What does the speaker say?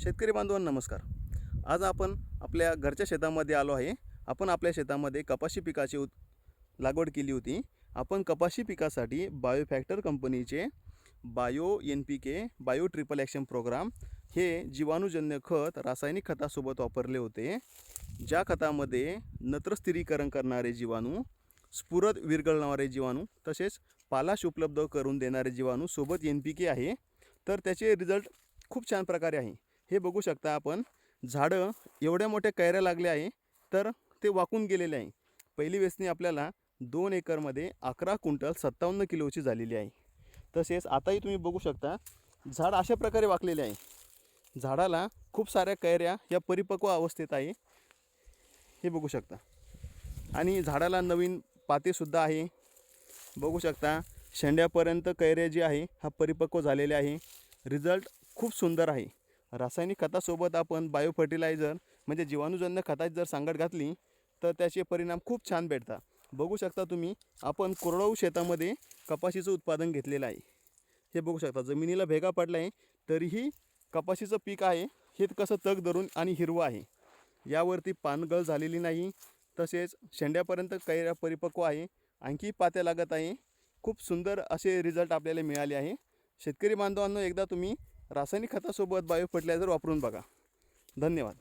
शेतकरी बांधवांना नमस्कार. आज आपण आपल्या घरच्या शेतामध्ये आलो आहे. आपण आपल्या शेतामध्ये कपाशी पिकाची उत लागवड केली होती. आपण कपाशी पिकासाठी बायोफॅक्टर कंपनीचे bio N P K bio triple action programme हे जीवाणूजन्य खत रासायनिक खतासोबत वापरले होते. ज्या खतामध्ये नत्रस्थिरीकरण करणारे जीवाणू स्फुरद विरघळणारे जीवाणू तसेच पालाश उपलब्ध करून देणारे जीवाणू सोबत एन पी के आहे. तर त्याचे रिझल्ट खूप छान प्रकारे आहे. हे बघू शकता आपण. झाडं एवढ्या मोठ्या कैऱ्या लागल्या आहे तर ते वाकून गेलेले आहे. पहिली वेचणी आपल्याला दोन एकरमध्ये अकरा क्विंटल सत्तावन्न किलोची झालेली आहे. तसेच आताही तुम्ही बघू शकता झाड अशा प्रकारे वाकलेले आहे. झाडाला खूप साऱ्या कैऱ्या या परिपक्व अवस्थेत आहे. हे बघू शकता. आणि झाडाला नवीन पातेसुद्धा आहे. बघू शकता शेंड्यापर्यंत कैऱ्या जी आहे हा परिपक्व झालेले आहे. रिझल्ट खूप सुंदर आहे. रासायनिक खतासोबत आपण बायो फर्टिलायझर म्हणजे जीवाणूजन्य खताची जर सांगड घातली तर त्याचे परिणाम खूप छान भेटतात. बघू शकता तुम्ही आपण कोरडवू शेतामध्ये कपाशीचं उत्पादन घेतलेलं आहे. हे बघू शकता जमिनीला भेगा पडला आहे तरीही कपाशीचं पीक आहे हे कसं तग धरून आणि हिरवं आहे. यावरती पानगळ झालेली नाही तसेच शेंड्यापर्यंत कैऱ्या परिपक्व आहे आणखी पात्या लागत आहे. खूप सुंदर असे रिझल्ट आपल्याला मिळाले आहे. शेतकरी बांधवांनो एकदा तुम्ही रासायनिक खतासोबत बायो फर्टिलायझर वापरून बघा. धन्यवाद.